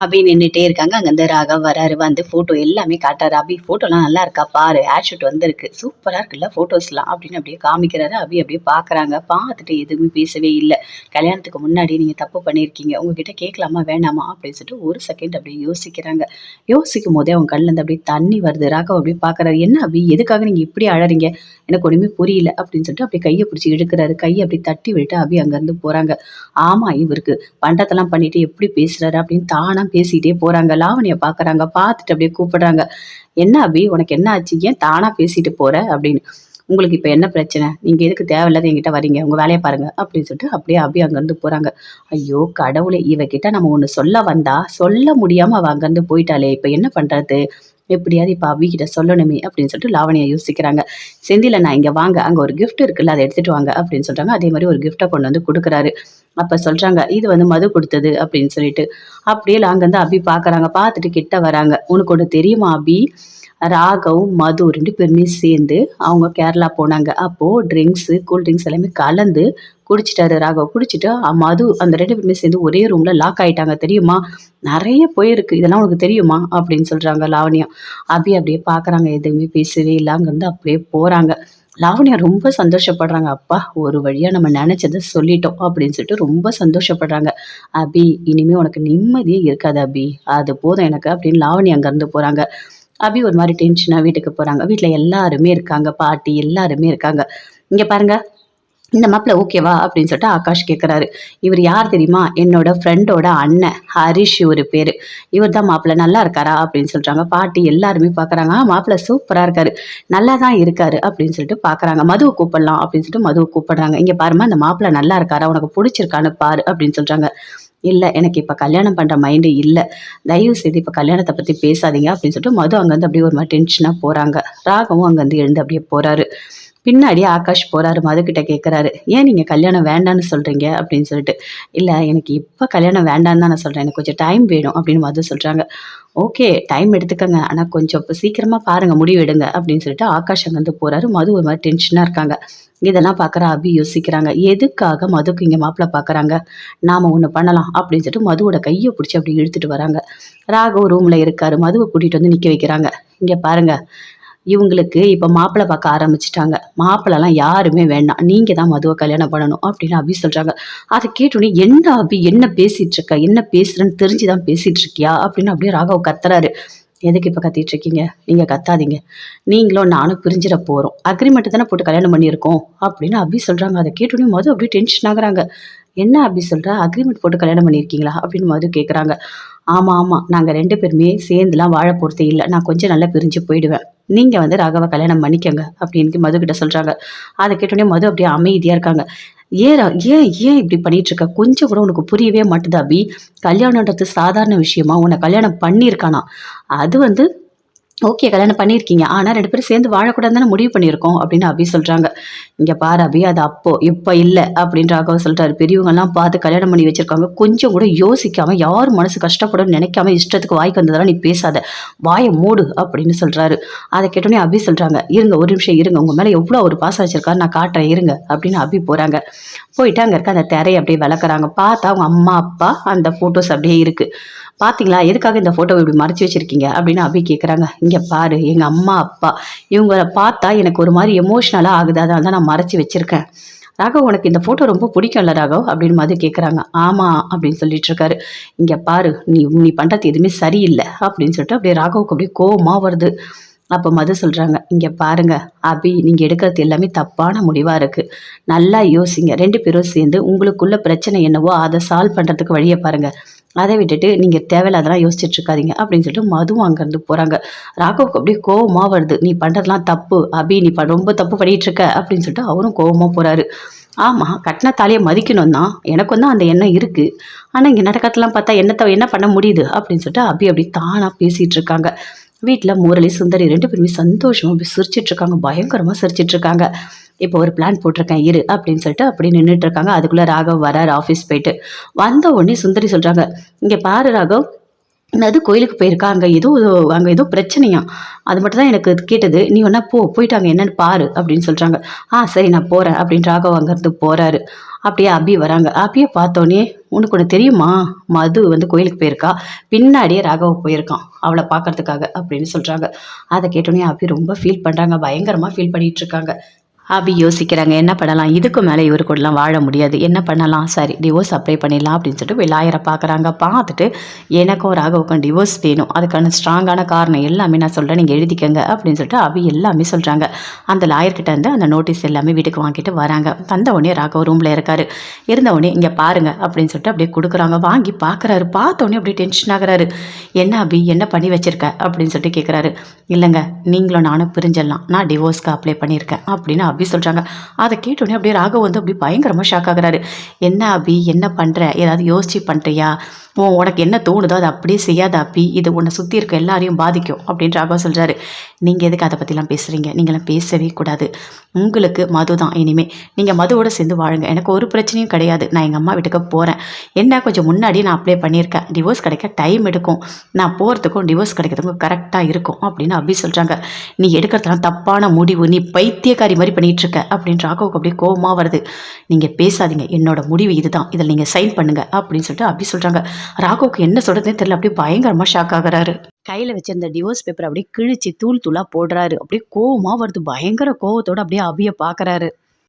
அப்படின்னு நின்றுட்டே இருக்காங்க. அங்கேருந்து ராகவ் வராரு வந்து ஃபோட்டோ எல்லாமே காட்டுறாரு. அபி ஃபோட்டோலாம் நல்லா இருக்கா? பாரு ஷூட் வந்திருக்கு. சூப்பராக இருக்குல்ல ஃபோட்டோஸ்லாம் அப்படின்னு அப்படியே காமிக்கிறாரு. அபி அப்படியே பார்க்குறாங்க. பார்த்துட்டு எதுவுமே பேசவே இல்லை. கல்யாணத்துக்கு முன்னாடி நீங்கள் தப்பு பண்ணியிருக்கீங்க. உங்ககிட்ட கேட்கலாமா வேணாமா? அப்படின்னு சொல்லிட்டு ஒரு செகண்ட் அப்படியே யோசிக்கிறாங்க. யோசிக்கும் போதே அவங்க கண்ணிலேருந்து அப்படியே தண்ணி வருது. ராகவ் அப்படியே பார்க்குறாரு. என்ன அபி எதுக்காக நீங்கள் இப்படி அழறீங்க? எனக்கு ஒன்றுமே புரியல அப்படின்னு சொல்லிட்டு அப்படியே கையை பிடிச்சி இழுக்கிறாரு. கையை அப்படி தட்டி விட்டு அபி அங்கேருந்து போகிறாங்க ஆமாம் இவருக்கு பண்டத்தெல்லாம் பண்ணிட்டு எப்படி பேசுறாரு அப்படின்னு தானாக பேசிகிட்டே போகிறாங்க லாவணியை பார்க்குறாங்க பார்த்துட்டு அப்படியே கூப்பிடுறாங்க. என்ன அபி உனக்கு என்ன ஆச்சு? ஏன் தானாக பேசிட்டு போற அப்படின்னு. உங்களுக்கு இப்போ என்ன பிரச்சனை? நீங்கள் எதுக்கு தேவையில்லாத என்கிட்ட வரீங்க? உங்கள் வேலையை பாருங்க அப்படின்னு சொல்லிட்டு அப்படியே அப்படியே அங்கேருந்து போகிறாங்க ஐயோ கடவுளே இவகிட்ட நம்ம ஒன்று சொல்ல வந்தா சொல்ல முடியாமல் அவள் அங்கேருந்து போயிட்டாளே. இப்போ என்ன பண்ணுறது எப்படியாவது இப்போ அபிகிட்ட சொல்லணுமே அப்படின்னு சொல்லிட்டு லாவணியா யோசிக்கிறாங்க. செந்தில நான் இங்கே வாங்க அங்கே ஒரு கிஃப்ட் இருக்குல்ல அதை எடுத்துகிட்டு வாங்க அப்படின்னு சொல்கிறாங்க அதே மாதிரி ஒரு கிஃப்ட்டை கொண்டு வந்து கொடுக்குறாரு. அப்போ சொல்கிறாங்க இது வந்து மது கொடுத்தது அப்படின்னு சொல்லிட்டு. அப்படியே அங்கேருந்து அபி பார்க்குறாங்க. பார்த்துட்டு கிட்ட வராங்க. உனக்கு ஒன்று தெரியுமா அபி? ராகவ் மது ரெண்டு பேருமே சேர்ந்து அவங்க கேரளா போனாங்க. அப்போது ட்ரிங்க்ஸு கூல் ட்ரிங்க்ஸ் எல்லாமே கலந்து குடிச்சிட்டாரு ராகவ். குடிச்சிட்டு மது அந்த ரெண்டு பேருமே சேர்ந்து ஒரே ரூமில் லாக் ஆகிட்டாங்க தெரியுமா? நிறைய போயிருக்கு. இதெல்லாம் உனக்கு தெரியுமா? அப்படின்னு சொல்கிறாங்க லாவண்யா. அபி அப்படியே பார்க்குறாங்க. எதுவுமே பேசவே இல்லை. அங்கேருந்து அப்படியே போகிறாங்க லாவண்யா ரொம்ப சந்தோஷப்படுறாங்க. அப்பா ஒரு வழியாக நம்ம நினச்சதை சொல்லிட்டோம் அப்படின்னு சொல்லிட்டு ரொம்ப சந்தோஷப்படுறாங்க. அபி இனிமே உனக்கு நிம்மதியே இருக்காது அபி. அது போதும் எனக்கு அப்படின்னு லாவணி அங்கேருந்து போகிறாங்க அபி ஒரு மாதிரி டென்ஷனாக வீட்டுக்கு போகிறாங்க வீட்டில் எல்லாருமே இருக்காங்க. பாட்டி எல்லாருமே இருக்காங்க. இங்கே பாருங்க இந்த மாப்பிள்ள ஓகேவா அப்படின்னு சொல்லிட்டு ஆகாஷ் கேட்குறாரு இவர் யார் தெரியுமா? என்னோட ஃப்ரெண்டோட அண்ணன். ஹரிஷ் ஒரு பேர். இவர் தான் மாப்பிள்ள. நல்லா இருக்காரா? அப்படின்னு சொல்கிறாங்க பாட்டி எல்லாருமே பார்க்குறாங்க மாப்பிள்ள சூப்பராக இருக்காரு. நல்லா தான் இருக்காரு அப்படின்னு சொல்லிட்டு பார்க்குறாங்க மதுவை கூப்பிடலாம் அப்படின்னு சொல்லிட்டு மதுவை கூப்பிடுறாங்க. இங்கே பாருமா இந்த மாப்பிள்ள நல்லா இருக்காரா? உனக்கு பிடிச்சிருக்கான்னு பாரு அப்படின்னு சொல்கிறாங்க இல்லை எனக்கு இப்போ கல்யாணம் பண்ணுற மைண்டு இல்லை. தயவு செய்து இப்போ கல்யாணத்தை பற்றி பேசாதீங்க அப்படின்னு சொல்லிட்டு மது அங்கேருந்து அப்படியே ஒரு மாதிரி டென்ஷனாக போகிறாங்க ராகவும் அங்கேருந்து எழுந்து அப்படியே போகிறாரு பின்னாடி ஆகாஷ் போகிறாரு மதுக்கிட்ட கேட்குறாரு ஏன் நீங்கள் கல்யாணம் வேண்டான்னு சொல்கிறீங்க அப்படின்னு சொல்லிட்டு. இல்லை எனக்கு இப்போ கல்யாணம் வேண்டான்னு தான் நான் சொல்கிறேன் எனக்கு கொஞ்சம் டைம் வேணும் அப்படின்னு மது சொல்கிறாங்க ஓகே டைம் எடுத்துக்கங்க. ஆனால் கொஞ்சம் இப்போ சீக்கிரமாக பாருங்கள் முடிவு எடுங்க அப்படின்னு சொல்லிட்டு ஆகாஷ் அங்கேருந்து போகிறாரு மது ஒரு மாதிரி டென்ஷனாக இருக்காங்க. இதெல்லாம் பார்க்குற அபி யோசிக்கிறாங்க. எதுக்காக மதுக்கு இங்கே மாப்பிள்ளை பார்க்குறாங்க நாம் ஒன்று பண்ணலாம் அப்படின்னு சொல்லிட்டு மதுவோட கையை பிடிச்சி அப்படி இழுத்துட்டு வராங்க. ராகவ் ரூமில் இருக்காரு. மதுவை கூட்டிகிட்டு வந்து நிற்க வைக்கிறாங்க. இங்கே பாருங்கள் இவங்களுக்கு இப்போ மாப்பிள்ளை பார்க்க ஆரம்பிச்சிட்டாங்க. மாப்பிள்ளைலாம் யாருமே வேண்டாம். நீங்கள் தான் மதுவை கல்யாணம் பண்ணணும் அப்படின்னு அபி சொல்கிறாங்க அதை கேட்டோன்னே என்ன அபி? என்ன பேசிகிட்டு இருக்க? என்ன பேசுகிறேன்னு தெரிஞ்சு தான் பேசிகிட்டு இருக்கியா? அப்படின்னு அப்படியே ராகவ் கத்துறாரு. எதுக்கு இப்போ கத்திட்டு இருக்கீங்க? நீங்கள் கத்தாதீங்க. நீங்களும் நானும் பிரிஞ்சிட போகிறோம் அக்ரிமெண்ட் தானே போட்டு கல்யாணம் பண்ணியிருக்கோம். அப்படின்னு அபி சொல்கிறாங்க அதை கேட்டோடனே மது அப்படியே டென்ஷன் ஆகுறாங்க. என்ன அபி சொல்கிறா அக்ரிமெண்ட் போட்டு கல்யாணம் பண்ணியிருக்கீங்களா? அப்படின்னு மது கேட்குறாங்க ஆமாம் ஆமாம் நாங்கள் ரெண்டு பேருமே சேர்ந்துலாம் வாழ போகிறதே இல்லை. நான் கொஞ்சம் நல்லா பிரிஞ்சு போயிடுவேன். நீங்கள் வந்து ராகவை கல்யாணம் பண்ணிக்கங்க அப்படின்னு மது கிட்ட சொல்கிறாங்க அதை கேட்டோடனே மது அப்படியே அமைதியாக இருக்காங்க. ஏன் ஏன் ஏன் இப்படி பண்ணிட்டு இருக்க கொஞ்சம் கூட உனக்கு புரியவே மாட்டுது அபி. கல்யாணன்றது சாதாரண விஷயமா? உன்னை கல்யாணம் பண்ணியிருக்கானா? அது வந்து ஓகே கல்யாணம் பண்ணியிருக்கீங்க. ஆனால் ரெண்டு பேரும் சேர்ந்து வாழக்கூடாது தானே முடிவு பண்ணியிருக்கோம் அப்படின்னு அபி சொல்கிறாங்க இங்கே பாரு அபி அது அப்போ இப்போ இல்லை அப்படின்னு ராகவ சொல்கிறாரு பெரியவங்கெல்லாம் பார்த்து கல்யாணம் பண்ணி வச்சுருக்காங்க. கொஞ்சம் கூட யோசிக்காமல் யார் மனசு கஷ்டப்படும் நினைக்காம இஷ்டத்துக்கு வாய்க்கு வந்ததெல்லாம் நீ பேசாத. வாயை மூடு அப்படின்னு சொல்கிறாரு அதை கேட்டோன்னே அபி சொல்கிறாங்க இருங்க ஒரு நிமிஷம் இருங்க. உங்கள் மேலே எவ்வளோ ஒரு பாசம் வச்சிருக்காரு நான் காட்டுறேன் இருங்க அப்படின்னு அபி போகிறாங்க போயிட்டு அங்கே இருக்க அந்த திரையை அப்படியே விளக்குறாங்க. பார்த்தா அவங்க அம்மா அப்பா அந்த ஃபோட்டோஸ் அப்படியே இருக்குது பார்த்தீங்களா எதுக்காக இந்த ஃபோட்டோவை இப்படி மறைச்சி வச்சிருக்கீங்க? அப்படின்னு அபி கேட்குறாங்க இங்கே பாரு எங்கள் அம்மா அப்பா இவங்கள பார்த்தா எனக்கு ஒரு மாதிரி எமோஷ்னலாக ஆகுது. அதனால தான் நான் மறைச்சி வச்சுருக்கேன். ராகவ் உனக்கு இந்த ஃபோட்டோ ரொம்ப பிடிக்கும்ல ராகவ்? அப்படின்னு மாதிரி கேட்குறாங்க ஆமாம் அப்படின்னு சொல்லிட்டு இருக்காரு. இங்கே பாரு நீ நீ பண்ணுறது எதுவுமே சரியில்லை அப்படின்னு சொல்லிட்டு அப்படியே ராகவுக்கு அப்படியே கோபமாக வருது. அப்போ மது சொல்கிறாங்க இங்கே பாருங்க அபி நீங்கள் எடுக்கிறது எல்லாமே தப்பான முடிவாக இருக்குது நல்லா யோசிங்க. ரெண்டு பேரும் சேர்ந்து உங்களுக்குள்ள பிரச்சனை என்னவோ அதை சால்வ் பண்ணுறதுக்கு வழியை பாருங்கள் அதை விட்டுட்டு நீங்கள் தேவையில்லாதெல்லாம் யோசிச்சுட்டு இருக்காதீங்க அப்படின்னு சொல்லிட்டு மதுவும் அங்கேருந்து போகிறாங்க ராகவுக்கு அப்படியே கோவமாக வருது. நீ பண்ணுறதுலாம் தப்பு. அபி நீ ப- ரொம்ப தப்பு பண்ணிகிட்டு இருக்க அப்படின்னு சொல்லிட்டு அவரும் கோவமாக போகிறாரு ஆமாம் கட்டின தாலியை மதிக்கணும் தான் எனக்கும் தான் அந்த எண்ணம் இருக்குது ஆனால் இங்கே நடக்கத்தெல்லாம் பார்த்தா என்னத்தை என்ன பண்ண முடியுது அப்படின்னு சொல்லிட்டு அபி அப்படி தானாக பேசிகிட்டு இருக்காங்க வீட்டில் முரளி சுந்தரி ரெண்டு பேருமே சந்தோஷமாக அப்படி சிரிச்சிட்ருக்காங்க. பயங்கரமாக சிரிச்சிட்ருக்காங்க. இப்போ ஒரு பிளான் போட்டிருக்கேன் இரு அப்படின்னு சொல்லிட்டு அப்படி நின்றுட்டு இருக்காங்க. அதுக்குள்ளே ராகவ் வரார் ஆஃபீஸ் போயிட்டு. வந்த உடனே சுந்தரி சொல்கிறாங்க இங்கே பாரு ராகவ் அது கோயிலுக்கு போயிருக்கா? அங்கே ஏதோ அங்கே ஏதோ பிரச்சனையா? அது மட்டும் தான் எனக்கு கேட்டது. நீ வேணா போ போயிட்டு அங்கே என்னென்னு பாரு அப்படின்னு சொல்கிறாங்க ஆ சரி நான் போகிறேன் அப்படின்னு ராகவ் அங்கேருந்து போகிறாரு அப்படியே அபி வராங்க. அபியை பார்த்தோன்னே உனக்கு ஒன்று தெரியுமா? மது வந்து கோயிலுக்கு போயிருக்கா? பின்னாடியே ராகவ போயிருக்கான் அவளை பார்க்கறதுக்காக அப்படின்னு சொல்கிறாங்க அதை கேட்டோன்னே அபி ரொம்ப ஃபீல் பண்ணுறாங்க பயங்கரமாக ஃபீல் பண்ணிகிட்ருக்காங்க அபி யோசிக்கிறாங்க என்ன பண்ணலாம்? இதுக்கு மேலே இவர் கூடலாம் வாழ முடியாது. என்ன பண்ணலாம்? சரி டிவோர்ஸ் அப்ளை பண்ணிடலாம் அப்படின்னு சொல்லிட்டு போய் லாயரை பார்க்குறாங்க. பார்த்துட்டு எனக்கும் ராகவுக்கும் டிவோர்ஸ் வேணும். அதுக்கான ஸ்ட்ராங்கான காரணம் எல்லாமே நான் சொல்கிறேன் நீங்கள் எழுதிக்கங்க அப்படின்னு சொல்லிட்டு அபி எல்லாமே சொல்கிறாங்க அந்த லாயர்கிட்ட வந்து அந்த நோட்டீஸ் எல்லாமே வீட்டுக்கு வாங்கிட்டு வராங்க. வந்த உடனே ராகவ் ரூமில் இருக்காரு. இருந்த உடனே இங்கே பாருங்க அப்படின்னு சொல்லிட்டு அப்படியே கொடுக்குறாங்க. வாங்கி பார்க்குறாரு. பார்த்த அப்படியே டென்ஷன் ஆகிறாரு. என்ன அபி? என்ன பண்ணி வச்சிருக்க? அப்படின்னு சொல்லிட்டு கேட்குறாரு இல்லைங்க நீங்களும் நானும் பிரிஞ்சிடலாம். நான் டிவோர்ஸ்க்கு அப்ளை பண்ணியிருக்கேன் அப்படின்னு அபி அப்படி சொல்கிறாங்க அதை கேட்டோடனே அப்படியே ராகவ் வந்து அப்படி பயங்கரமாக ஷாக் ஆகுறாரு. என்ன அபி? என்ன பண்ணுற ஏதாவது யோசிச்சு பண்ணுறியா ஓ உனக்கு என்ன தோணுதோ அதை அப்படியே செய்யாத அப்பி இது உன்னை சுற்றி இருக்க எல்லாரையும் பாதிக்கும். அப்படின்னு ராகவ் சொல்கிறாரு நீங்கள் எதுக்கு அதை பற்றிலாம் பேசுகிறீங்க நீங்களாம் பேசவே கூடாது. உங்களுக்கு மது தான். இனிமேல் நீங்கள் மதுவோடு சேர்ந்து வாழுங்க. எனக்கு ஒரு பிரச்சனையும் கிடையாது. நான் எங்கள் அம்மா வீட்டுக்கு போகிறேன் என்ன கொஞ்சம் முன்னாடி நான் அப்ளை பண்ணியிருக்கேன். டிவோர்ஸ் கிடைக்க டைம் எடுக்கும். நான் போகிறதுக்கும் டிவோர்ஸ் கிடைக்கிறதுக்கும் கரெக்டாக இருக்கும். அப்படின்னு அப்படி சொல்கிறாங்க நீ எடுக்கிறதுலாம் தப்பான முடிவு. நீ பைத்தியக்காரி மாதிரி பண்ணி இருக்க அப்படின்னு ராகவுக்கு அப்படியே கோபமாக வருது. நீங்கள் பேசாதீங்க என்னோட முடிவு இதுதான். இதில் நீங்கள் சைன் பண்ணுங்க அப்படின்னு சொல்லிட்டு அப்படி சொல்கிறாங்க ராகவுக்கு என்ன சொல்கிறதுனே தெரியல அப்படியே பயங்கரமாக ஷாக் ஆகிறாரு. கையில் வச்சிருந்த டிவோர்ஸ் பேப்பர் அப்படியே கிழிச்சு தூள் தூளாக போடுறாரு. அப்படியே கோவமாக வருது பயங்கர கோவத்தோட அப்படியே அபியை பார்க்குறாரு